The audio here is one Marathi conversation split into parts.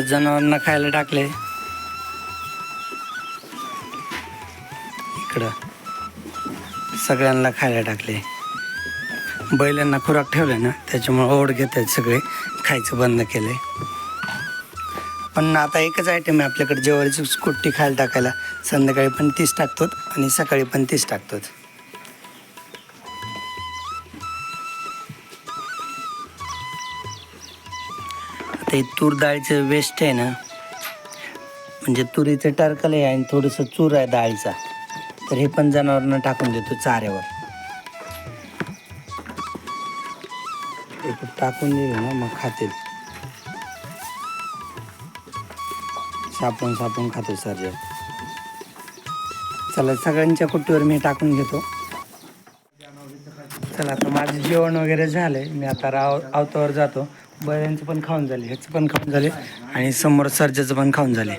तर जनावरांना खायला टाकले. इकडं सगळ्यांना खायला टाकले. बैलांना खुराक ठेवले ना त्याच्यामुळे ओढ घेत आहेत सगळे खायचं बंद केले पण आता एकच आयटम आहे आपल्याकडे जेवारीची कुट्टी खायला टाकायला. संध्याकाळी पण तीच टाकतो आणि सकाळी पण तीच टाकतो आता हे तूर डाळीचं वेस्ट आहे ना म्हणजे तुरीचं टरकल आहे आणि थोडंसं चूर आहे डाळीचा तर हे पण जनावरांना टाकून देतो चाऱ्यावर. ते पण टाकून दिलं ना मग खातील सापून सापून खातो सर चला सगळ्यांच्या कुट्टीवर मी टाकून घेतो. चला आता माझं जेवण वगैरे झालंय. मी आता राव आवतावर जातो. बैलांचं पण खाऊन झाले ह्याचं पण खाऊन झाले आणि समोर सर्जाचं पण खाऊन झाले.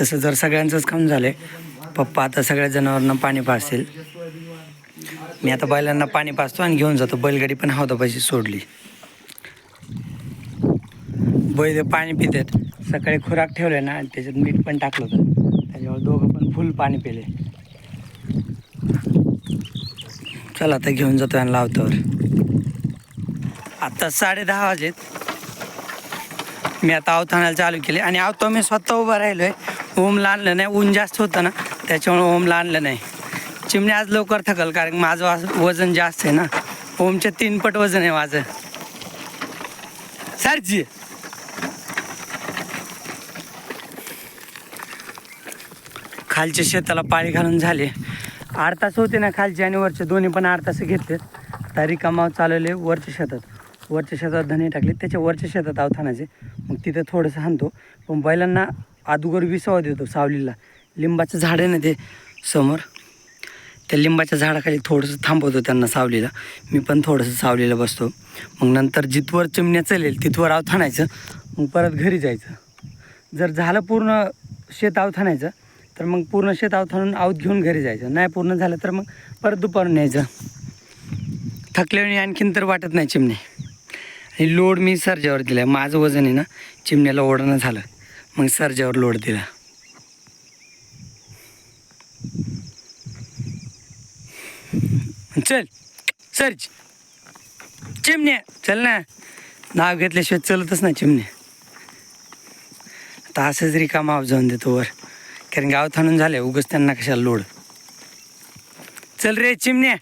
तसं जर सगळ्यांचंच खाऊन झाले पप्पा आता सगळ्या जनावरांना पाणी पाजतील. मी आता बैलांना पाणी पाजतो आणि घेऊन जातो बैलगाडी पण हौदापाशी सोडली. बैल पाणी पितात. सकाळी खुराक ठेवले ना आणि त्याच्यात मीठ पण टाकलं होतं. त्याच्यावर दोघं पण फुल पाणी पिले. चला आता घेऊन जातो आणि लावतोवर आता साडे दहा वाजेत. मी आता अवथाणाला चालू केले. आणि अवतो मी स्वतः उभा राहिलो आहे ओमला आणलं नाही ऊन जास्त होतं ना त्याच्यामुळे ओमला आणलं नाही. चिमणी आज लवकर थकल कारण माझं वजन जास्त आहे ना. ओमच्या तीन पट वजन आहे माझं. सरजी खालच्या शेताला पाळी घालून झाले. आठ तास होते ना खालचे आणि वरचे दोन्ही पण आठ तास घेतले तरी रिकामाव चालवले वरच्या शेतात. वरच्या शेतात धने टाकले. त्याच्या वरच्या शेतात अवथानाचे मग तिथं थोडंसं हाणतो. पण बैलांना अदुगर विसावा देतो सावलीला. लिंबाचं झाड आहे ना ते समोर? त्या लिंबाच्या झाडाखाली थोडंसं थांबवतो त्यांना सावलीला. मी पण थोडंसं सावलीला बसतो. मग नंतर जिथवर चिमण्या चालेल तिथवर अवथानायचं मग परत घरी जायचं. जर झालं पूर्ण शेत अवथानायचं तर मग पूर्ण शेत अवथानून आऊत घेऊन घरी जायचं. नाही पूर्ण झालं तर मग परत दुपारून न्यायचं. थकल्याने आणखीन तर वाटत नाही चिमणे. आणि लोड मी सर्जावर दिला माझं वजन आहे ना चिमण्याला ओढणं झालं. मग सर्जावर लोड दिला. चल सर्ज. चिमण्या चल ना. नाव घेतल्याशिवाय चलतच ना चिमण्या. आता असंच रिकामा आप जाऊन देतो वर. कारण गाव थांबून झाले उगच त्यांना कशाला लोड. चल रे चिमण्या.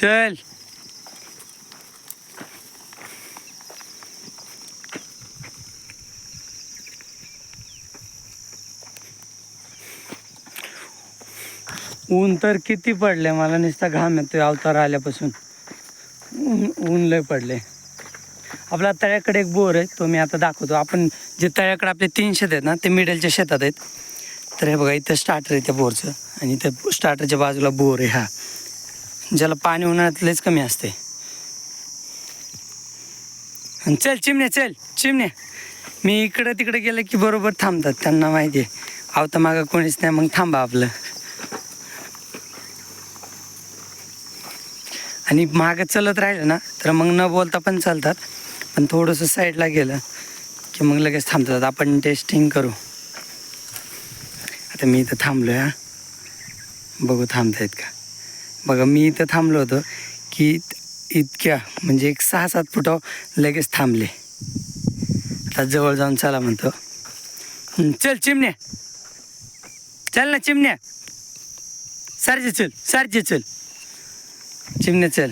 चल ऊन तर किती पडले मला नुसता घाम येतोय अवतार आल्यापासून. ऊन ऊन लय पडले आपला तळ्याकडे एक बोर आहे तो मी आता दाखवतो. आपण जे तळ्याकडे आपले तीन शेत आहेत ना ते मिडलच्या शेतात आहेत. तर हे बघा इथं स्टार्टर आहे त्या बोरचं. आणि इथं स्टार्टरच्या बाजूला बोर आहे हा. ज्याला पाणी उन्हाळ्यात लयच कमी असते. आणि चल चिमण्या चल चिमण्या. मी इकडं तिकडे गेलं की बरोबर थांबतात त्यांना माहिती आहे आवता मागं कोणीच नाही मग थांबा आपलं. आणि मागं चलत राहिलं ना तर मग न बोलता पण चालतात. पण थोडंसं साईडला गेलं की मग लगेच थांबतात. आपण टेस्टिंग करू. आता मी इथं थांबलो आहे बघू थांबतायत का? बघा मी इथं थांबलो होतो की इतक्या म्हणजे एक सहा सात फुटावर लगेच थांबले. आता जवळ जाऊन चला म्हणतो. चल चिमण्या. चल ना चिमण्या. सारजे चल सारजे चल. चिमण्या चल.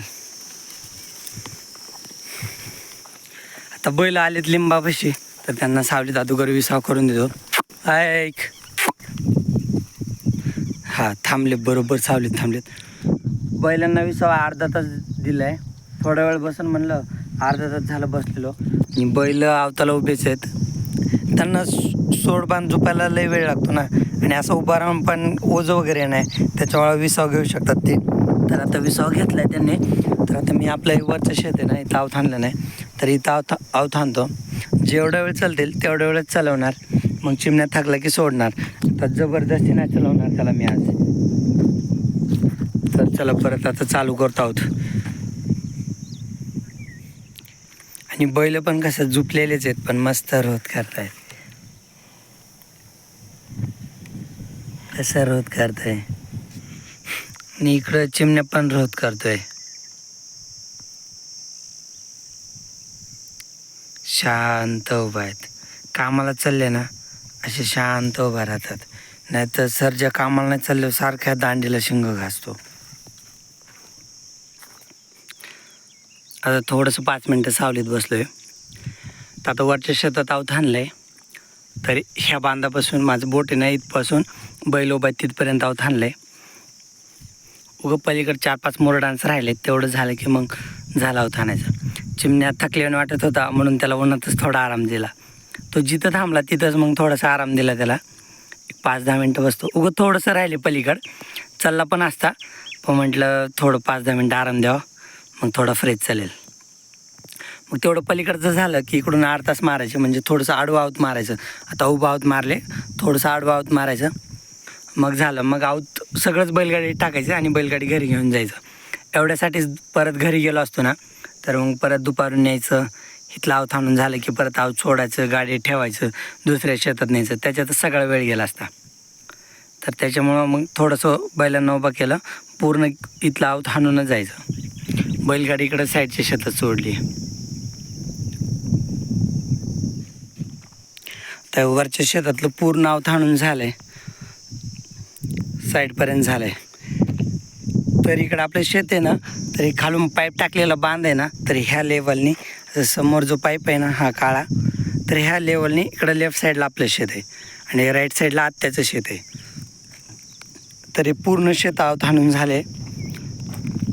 आता बैल आलेत लिंबापाशी तर त्यांना सावली दादूगर विसाव करून देतो. ऐक. हा थांबले बरोबर सावलीत थांबलेत. बैलांना विसावा अर्धा तास दिलाय. थोडा वेळ बसून म्हणलं अर्धा तास झालं बसलेलो. आणि बैल आवताला उभेच आहेत. त्यांना सोड बांध झोपायला लय वेळ लागतो ना. आणि असं उभा राहून पण ओझं वगैरे नाही. त्याच्यामुळे विसाव घेऊ शकतात ते. तर आता विसाव आहे त्यांनी. तर आता मी आपल्या वरचं शेत आहे ना इथं आव नाही. तर इथं आव था आव जेवढा वेळ चालतील तेवढ्या वेळच चालवणार. मग चिमण्यात थकला की सोडणार. तर जबरदस्ती नाही चालवणार त्याला मी आज. तर चला परत आता चालू करतो आहोत. आणि बैल पण कसं झुपलेलेच आहेत पण मस्त रोध करतायत. कसं रोध करताय. आणि इकडं चिमण्या पण रोध करतोय. शांत उभा आहेत. कामाला चालले ना असे शांत उभा राहतात. नाहीतर सर ज्या कामाला नाही चालले सारख्या दांडीला शिंग घासतो. आता थोडंसं पाच मिनटं सावलीत बसलो आहे तर आता वरच्या शेतात आहोत आहे तरी ह्या बांधापासून माझं बोट नाही इथपासून बैल उभा आहे तिथपर्यंत आहोत आहे उगं पलीकडे चार पाच मोर डान्स राहिले तेवढं झालं की मग झाला होता आणायचं चिमण्या थकल्याने वाटत होता म्हणून त्याला उन्हातच थोडा आराम दिला. तो जिथं थांबला तिथंच मग थोडासा आराम दिला त्याला. एक पाच दहा मिनटं बसतो. उगं थोडंसं राहिले पलीकड. चालला पण असता. पण म्हटलं थोडं पाच दहा मिनटं आराम द्यावा. मग थोडा फ्रेश चालेल. मग तेवढं पलीकडचं झालं की इकडून आठ तास मारायचे म्हणजे थोडंसं आडवं आऊत मारायचं. आता उभं आऊत मारले थोडंसं आडवं आऊत मारायचं. मग झालं मग आऊत सगळंच बैलगाडी टाकायचं आणि बैलगाडी घरी घेऊन जायचं. एवढ्यासाठीच परत घरी गेलो असतो ना तर मग परत दुपारून न्यायचं. इथलं आव थांबून झालं की परत आव सोडायचं गाडी ठेवायचं दुसऱ्या शेतात न्यायचं. त्याच्यातच सगळा वेळ गेला असता. तर त्याच्यामुळं मग थोडंसं बैलांना उभं केलं पूर्ण इथलं आव हाणूनच जायचं. बैलगाडी इकडं साईडच्या शेतात सोडली. तर वरच्या शेतातलं पूर्ण नाव थांडून झालंय. साईडपर्यंत झालंय. तर इकडं आपलं शेत आहे ना तरी खालून पाईप टाकलेला बांध आहे ना तर ह्या लेवलनी समोर जो पाईप आहे ना हा काळा तर ह्या लेवलनी इकडं लेफ्ट साईडला आपलं शेत आहे आणि राईट साईडला आत्याचं शेत आहे. तरी पूर्ण शेत आवत हाणून झाले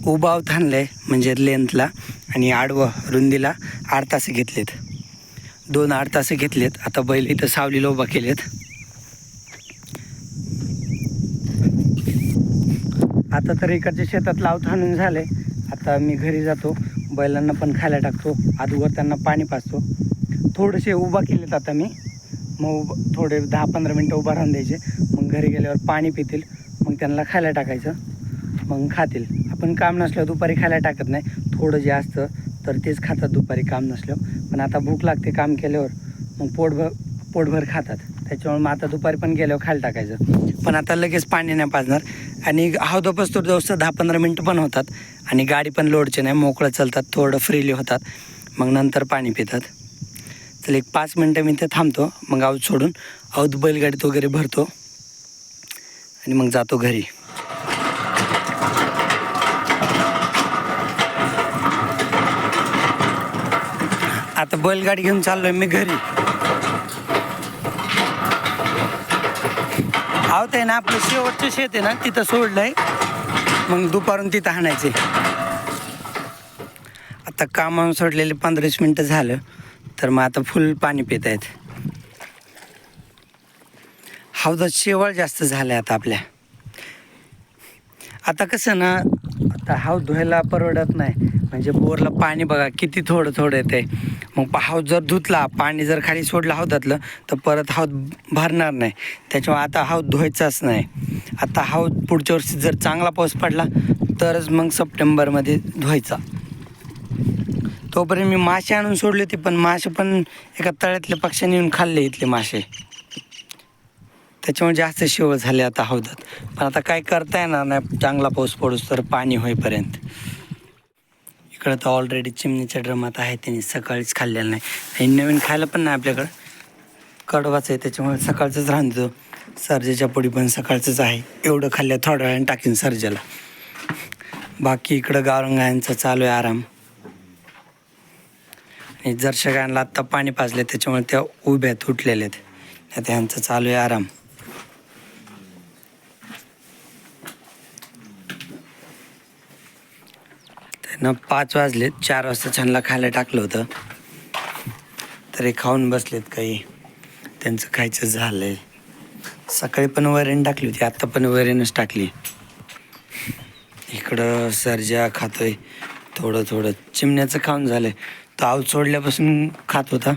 उभाव आव थांबलं आहे म्हणजे लेंथला आणि आडवं रुंदीला आठ तास घेतलेत. दोन आठ तास घेतलेत. आता बैल इथं सावलीला उभा केलेत. आता तर इकडच्या शेतात लाव झालं झाले. आता मी घरी जातो. बैलांना पण खायला टाकतो. अगोदर त्यांना पाणी पाचतो थोडेसे उभा केलेत आता मी. मग उभं थोडे दहा पंधरा मिनटं उभा राहून द्यायचे. मग घरी गेल्यावर पाणी पितील. मग त्यांना खायला टाकायचं. मग खातील. आपण काम नसल्यावर दुपारी खायला टाकत नाही. थोडं जे असतं तर तेच खातात दुपारी काम नसल्यावर. पण आता भूक लागते काम केल्यावर मग पोटभर पोटभर खातात. त्याच्यामुळे मग आता दुपारी पण गेल्यावर खायला टाकायचं. पण आता लगेच पाणी नाही पाजणार. आणि हौदोपच तो दिवस दहा पंधरा मिनटं पण होतात. आणि गाडी पण लोडचे नाही. मोकळं चालतात थोडं फ्रीली होतात. मग नंतर पाणी पितात. चल एक पाच मिनटं मी ते थांबतो. मग औध सोडून. औध बैलगाडीत वगैरे भरतो. आणि मग जातो घरी. आता बैलगाडी घेऊन चाललोय मी घरी. आहोत आहे ना आपलं शेवटचं शेत आहे ना तिथं सोडलंय. मग दुपारून तिथं हाणायचे आता कामावर सोडलेले पंधराच मिनटं झालं तर मग आता फुल पाणी पित आहेत. हौदात शेवाळ जास्त झालं आता आपल्या. आता कसं ना आता हाव धुवायला परवडत नाही. म्हणजे बोरला पाणी बघा किती थोडं थोडं येते मग हाव जर धुतला पाणी जर खाली सोडलं हौदातलं तर परत हाव भरणार नाही. त्याच्यामुळे आता हाव धुवायचाच नाही. आता हाव पुढच्या वर्षी जर चांगला पाऊस पडला तरच मग सप्टेंबरमध्ये धुवायचा. तोपर्यंत मी मासे आणून सोडले होते पण मासे पण एका तळ्यातल्या पक्ष्याने येऊन खाल्ले इथले मासे. त्याच्यामुळे जास्त शेवळ झाले आता हौदात. पण आता काय करता येणार नाही. चांगला पाऊस पडूस तर पाणी होईपर्यंत. इकडं तर ऑलरेडी चिमणीच्या ड्रमात आहे. त्यांनी सकाळीच खाल्लेलं नाही. आणि नवीन खायला पण नाही आपल्याकडं. कडवाच आहे. त्याच्यामुळे सकाळचंच राहून देतो. सर्जेच्या पोडी पण सकाळचंच आहे. एवढं खाल्लं थोड्या वेळाने टाकीन सर्जेला. बाकी इकडं गावरंगायांचा चालू आहे आराम. आणि जरशा गायांना आत्ता पाणी पाजले त्याच्यामुळे त्या उभ्या तुटलेल्या आहेत. आता ह्यांचं चालू आहे आराम. त्यांना पाच वाजलेत चार वाजता छानला खायला टाकलं होतं. तरी खाऊन बसलेत काही. त्यांचं खायचं झालंय. सकाळी पण वरण टाकली होती आत्ता पण वरणच टाकली. इकडं सर्जा खातोय. थोडं थोडं. चिमण्याचं खाऊन झालंय. तो आऊत सोडल्यापासून खात होता.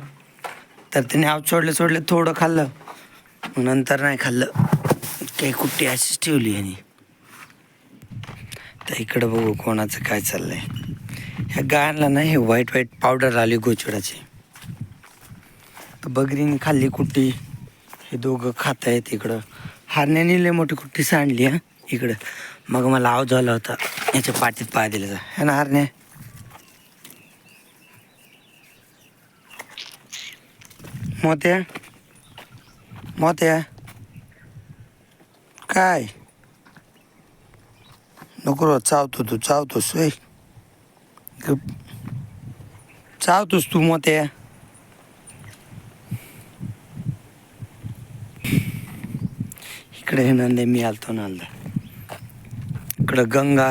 तर त्याने आऊत सोडलं सोडलं थोडं खाल्लं. नंतर नाही खाल्लं. काही कुट्टी अशीच ठेवली यांनी तर इकडं बघू कोणाचं काय चाललंय. ह्या गायांना ना हे व्हाईट व्हाईट पावडर आली गोचुडाची तर बगरीने खाल्ली कुट्टी. हे दोघं खात आहेत इकडं. हारण्याने लय मोठी कुट्टी सांडली हा इकडं. मग मला आव झाला होता. याच्या पाठीत पाय दिल्याचा है ना हारण्या. मोत्या. मोत्या. काय? नको चावतो तू चावतोस होय चावतोस तू मोत्या. इकडे हे नंदे मी आलतो नालदा इकडं गंगा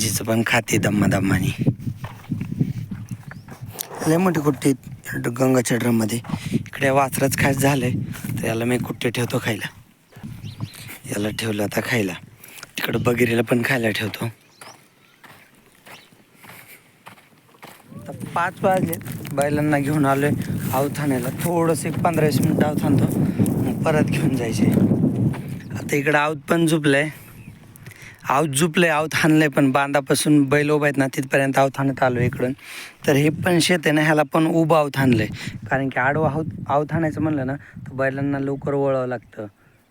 जिचं पण खाते दम्मा दम्माने लय मोठी कुट्टी गंगा गंगाच्या ड्रममध्ये इकडे वासरच खास झालंय तर याला मी कुट्टी ठेवतो खायला? याला ठेवलं आता खायला. तिकडं बगिरीला पण खायला ठेवतो. पाच वाजले. बैलांना घेऊन आलोय. अवथाण्याला थोडंसं एक पंधरा वीस मिनिटं आवथानतो मग परत घेऊन जायचे. आता इकडं आवत पण झुपलंय. आवत झुपलंय आवत हाणलंय पण बांधापासून बैल उभा आहेत ना तिथपर्यंत अवथाण्यात आलो इकडून. तर हे पण शेत आहे ना ह्याला पण उभं आवत आहे कारण की आडवं आऊत आवत हाणायचं म्हणलं ना तर बैलांना लवकर वळावं लागतं.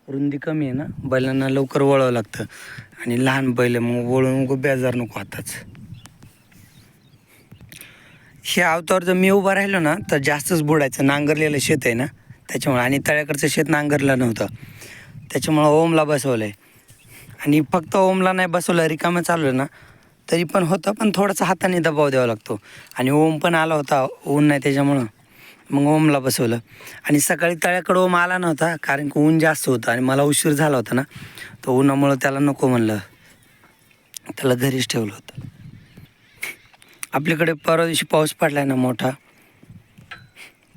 रुंदी कमी आहे ना बैलांना लवकर वळावं लागतं. आणि लहान बैल मग वळून उगं बेजार नको आताच. हे आवतावर जर मी उभा राहिलो ना तर जास्तच बुडायचं. नांगरलेलं शेत आहे ना त्याच्यामुळे. आणि तळ्याकडचं शेत नांगरलं नव्हतं. त्याच्यामुळं ओमला बसवलं आहे आणि फक्त ओमला नाही बसवलं रिकामं चाललं ना तरी पण होतं पण थोडासा हाताने दबाव द्यावा लागतो. आणि ओम पण आला होता ऊन नाही त्याच्यामुळं. मग ओमला बसवलं. आणि सकाळी तळ्याकडं ओम आला नव्हता कारण की ऊन जास्त होतं आणि मला उशीर झाला होता ना. तर उन्हामुळं त्याला नको म्हणलं. त्याला घरीच ठेवलं होतं. आपल्याकडे परवा दिवशी पाऊस पडला ना मोठा.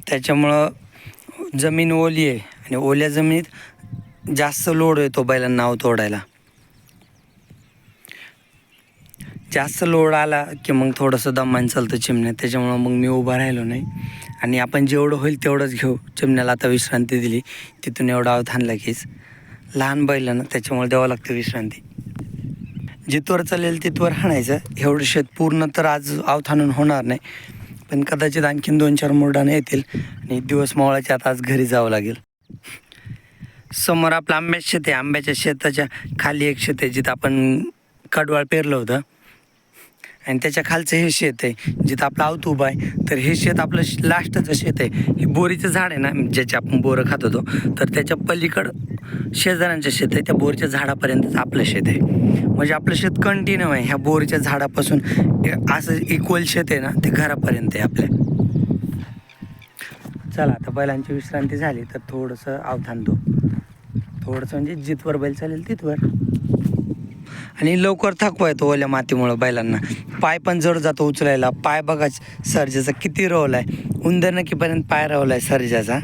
त्याच्यामुळं जमीन ओली आहे आणि ओल्या जमिनीत जास्त लोड येतो बैलांना नाव तोडायला. जास्त लोड आला की मग थोडंसं दमान चालतं चिमण्यात. त्याच्यामुळं मग मी उभा राहिलो नाही. आणि आपण जेवढं होईल तेवढंच घेऊ. चिमण्याला आता विश्रांती दिली. तिथून एवढा आवत आणलं कीच लहान बैल ना त्याच्यामुळे द्यावं लागतं विश्रांती. जिथवर चालेल तिथवर हाणायचं. एवढं शेत पूर्ण तर आज आवत होणार नाही. पण कदाचित आणखीन दोन चार मुरडाने येतील आणि दिवस मावळाच्या आता आज घरी जावं लागेल. समोर आपलं आंब्याचं शेत आहे. आंब्याच्या शेताच्या खाली एक शेत आहे जिथं आपण कडवाळ पेरलं होतं. आणि त्याच्या खालचं हे शेत आहे जिथं आपलं आवत उभं आहे तर हे शेत आपलं श- लास्टचं शेत आहे. हे बोरीचं झाड आहे ना ज्याचे आपण बोरं खात होतो तर त्याच्या पलीकडं शेजाऱ्यांचं शेत आहे त्या बोरीच्या झाडापर्यंतच आपलं शेत आहे. म्हणजे आपलं शेत कंटिन्यू आहे ह्या बोरीच्या झाडापासून असं इक्वल शेत आहे ना ते घरापर्यंत आहे आपल्या. चला आता बैलांची विश्रांती झाली तर थोडंसं अवधान दो. थोडंसं म्हणजे जिथवर बैल चालेल तिथवर आणि लवकर थकवा येतो ओल्या मातीमुळं बैलांना. पाय पण जड जातो उचलायला. पाय बघा सर्जेचा किती रोवला आहे. उंदर नक्कीपर्यंत पाय रोवला आहे सर्जाचा.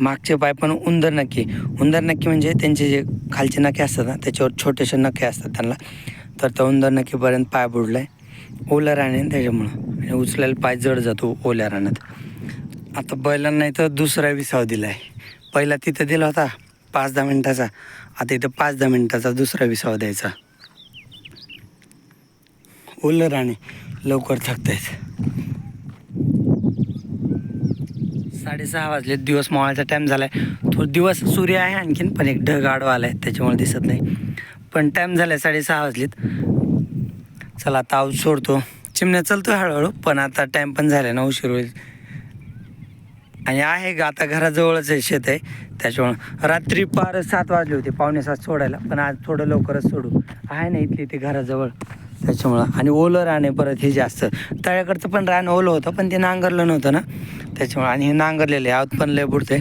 मागचे पाय पण उंदर नक्की उंदर नक्की म्हणजे त्यांचे जे खालचे नखे असतात ना त्याच्यावर छोटेसे नखे असतात त्यांना. तर त्या उंदर नक्कीपर्यंत पाय बुडला आहे ओल्या राण्याने त्याच्यामुळं. आणि उचलायला पाय जड जातो ओल्या राण्यात आता बैलांना इथं दुसरा विसाव दिला आहे पहिला तिथं दिला होता पाच दहा मिनटाचा. आता इथं पाच दहा मिनटाचा दुसरा विसाव द्यायचा. ओलं आणि लवकर थकतायत. साडेसहा वाजले दिवस मावळाचा टाईम झाला आहे थोडं दिवस सूर्य आहे आणखीन पण एक ढग आडवा आला आहे त्याच्यामुळे दिसत नाही. पण टाईम झाला आहे साडेसहा वाजलेत. चला आता आऊत सोडतो. चिमण्या चलतो हळूहळू पण आता टाईम पण झाला ना उशीर होईल. आणि आहे ग आता घराजवळच आहे शेत आहे. त्याच्यामुळं रात्री पार सात वाजले होते पावणे सात सोडायला. पण आज थोडं लवकरच सोडू. आहे ना इथली ते घराजवळ? त्याच्यामुळं. आणि ओलं रान आहे परत हे जास्त. तळ्याकडचं पण रान ओलं होतं पण ते नांगरलं नव्हतं ना. त्याच्यामुळं आणि हे नांगरलेलं आहे आत पण लय बुडते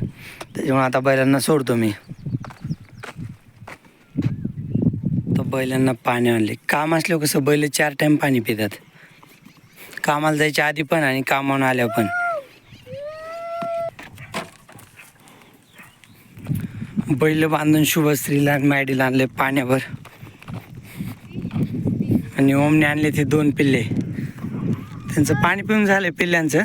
त्याच्यामुळे आता बैलांना सोडतो मी. तर बैलांना पाणी आणले. काम असल्यावर कसं बैल चार टाईम पाणी पितात. कामाला जायच्या आधी पण आणि कामावून आल्या पण. बैल बांधून शुभश्रीला मॅडीला आणले पाण्यावर. आणि ओमने आणले ते दोन पिल्ले. त्यांचं पाणी पिऊन झालं पिल्ल्यांचं.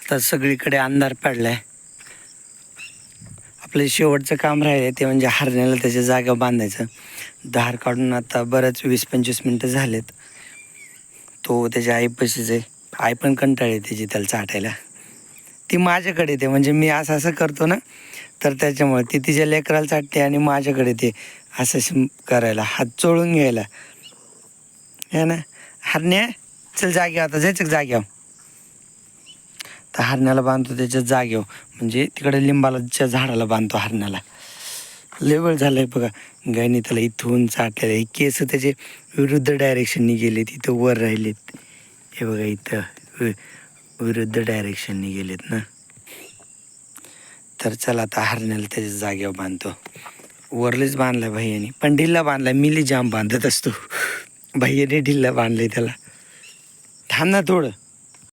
आता सगळीकडे अंधार पडलाय. आपलं शेवटचं काम राहिलं ते म्हणजे हरण्याला त्याच्या जागा बांधायचं. धार काढून आता बरंच वीस पंचवीस मिनटं झालेत. तो त्याच्या आईपाशीच आहे आई पण कंटाळी त्याची त्याला चाटायला. ती माझ्याकडे येते म्हणजे मी असं असं करतो ना तर त्याच्यामुळे ती तिच्या लेकराला चाटते आणि माझ्याकडे ते असं करायला हात चोळून घ्यायला. है ना? हरण्या चल जाग्या आता जायचं जाग्याव तर हरण्याला बांधतो त्याच्या जाग्याव म्हणजे तिकडे लिंबालाच्या झाडाला बांधतो हरण्याला लेवल झालंय बघा. गायने त्याला इथून चाटलेलं आहे. केस त्याचे विरुद्ध डायरेक्शननी गेले तिथं वर राहिलेत. हे बघा इथं विरुद्ध डायरेक्शननी गेलेत ना. तर चला आता हरण्याला त्याच्या जागेवर बांधतो. वरलेच बांधला भैयाने. पण ढिल्ला बांधला मिली जाम बांधत असतो. भैयाने ढिल्ला बांधलाय त्याला. थांब ना थोडं.